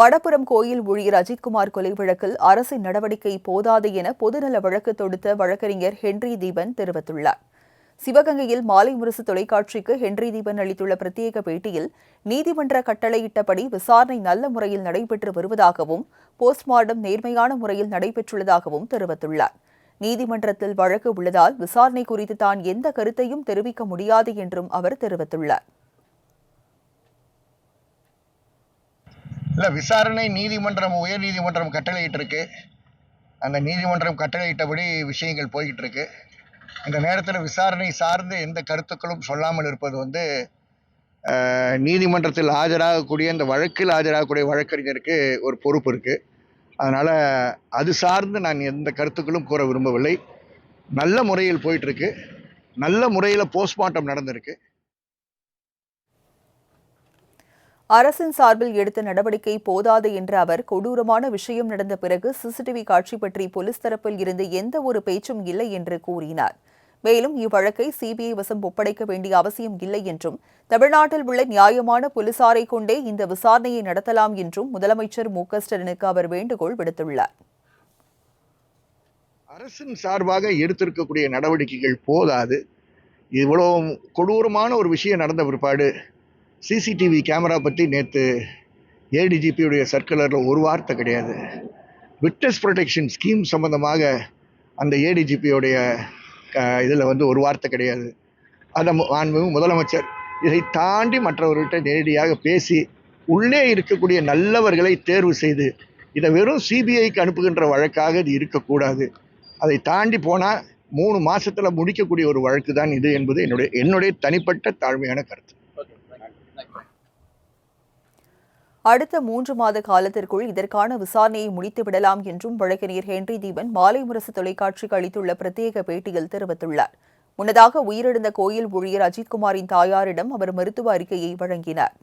மடப்புரம் கோயில் ஊழியர் அஜித்குமார் கொலை வழக்கில் அரசின் நடவடிக்கை போதாது என பொதுநல வழக்கு தொடுத்த வழக்கறிஞர் ஹென்றி தீபன் தெரிவித்துள்ளார். சிவகங்கையில் மாலை முரசு தொலைக்காட்சிக்கு ஹென்றி தீபன் அளித்துள்ள பிரத்யேக பேட்டியில் நீதிமன்ற கட்டளையிட்டபடி விசாரணை நல்ல முறையில் நடைபெற்று வருவதாகவும் போஸ்ட்மார்ட்டம் நேர்மையான முறையில் நடைபெற்றுள்ளதாகவும் தெரிவித்துள்ளார். நீதிமன்றத்தில் வழக்கு உள்ளதால் விசாரணை குறித்து தான் எந்த கருத்தையும் தெரிவிக்க முடியாது என்றும் அவர் தெரிவித்துள்ளார். இல்லை விசாரணை நீதிமன்றம் உயர் நீதிமன்றம் கட்டளையிட்டிருக்கு. அந்த நீதிமன்றம் கட்டளையிட்டபடி விஷயங்கள் போய்கிட்டு இருக்கு இந்த நேரத்தில் விசாரணை சார்ந்த எந்த கருத்துக்களும் சொல்லாமல் இருப்பது வந்து நீதிமன்றத்தில் ஆஜராகக்கூடிய இந்த வழக்கில் ஆஜராகக்கூடிய வழக்கறிஞருக்கு ஒரு பொறுப்பு இருக்குது அதனால் அது சார்ந்து நான் எந்த கருத்துக்களும் கூற விரும்பவில்லை. நல்ல முறையில் போயிட்டுருக்கு. நல்ல முறையில் போஸ்ட்மார்ட்டம் நடந்திருக்கு. அரசின் சார்பில் எடுத்த நடவடிக்கை போதாது என்ற அவர் கொடூரமான விஷயம் நடந்த பிறகு சிசிடிவி காட்சி பற்றி போலீஸ் தரப்பில் இருந்து எந்த ஒரு பேச்சும் இல்லை என்று கூறினார். மேலும் இவ்வழக்கை சிபிஐ வசம் ஒப்படைக்க வேண்டிய அவசியம் இல்லை என்றும் தமிழ்நாட்டில் உள்ள நியாயமான போலீசாரை கொண்டே இந்த விசாரணையை நடத்தலாம் என்றும் முதலமைச்சர் மு. ஸ்டாலினுக்கு அவர் வேண்டுகோள் விடுத்துள்ளார். அரசின் சார்பாக எடுத்திருக்கக்கூடிய நடவடிக்கைகள் போதாது. இவ்வளோ கொடூரமான ஒரு விஷயம் நடந்த பிற்பாடு சிசிடிவி கேமரா பற்றி நேற்று ஏடிஜிபியுடைய சர்க்குலரில் ஒரு வார்த்தை கிடையாது. விட்னஸ் ப்ரொடெக்ஷன் ஸ்கீம் சம்மந்தமாக அந்த ஏடிஜிபியோடைய இதில் வந்து ஒரு வார்த்தை கிடையாது. அதை மு- முதலமைச்சர் இதை தாண்டி மற்றவர்கிட்ட நேரடியாக பேசி உள்ளே இருக்கக்கூடிய நல்லவர்களை தேர்வு செய்து இதை வெறும் சிபிஐக்கு அனுப்புகின்ற வழக்காக இது இருக்கக்கூடாது. அதை தாண்டி போனால் மூணு மாதத்தில் முடிக்கக்கூடிய ஒரு வழக்கு தான் இது என்பது என்னுடைய என்னுடைய தனிப்பட்ட தாழ்மையான கருத்து. அடுத்த மூன்று மாத காலத்திற்குள் இதற்கான விசாரணையை முடித்து விடலாம் என்றும் வழக்கறிஞர் ஹென்றி தீபன் மாலை முரசு தொலைக்காட்சிக்கு அளித்துள்ள பிரத்யேக பேட்டியில் தெரிவித்துள்ளார். முன்னதாக உயிரிழந்த கோயில் ஊழியர் அஜித்குமாரின் தாயாரிடம் அவர் மருத்துவ அறிக்கையை வழங்கினார்.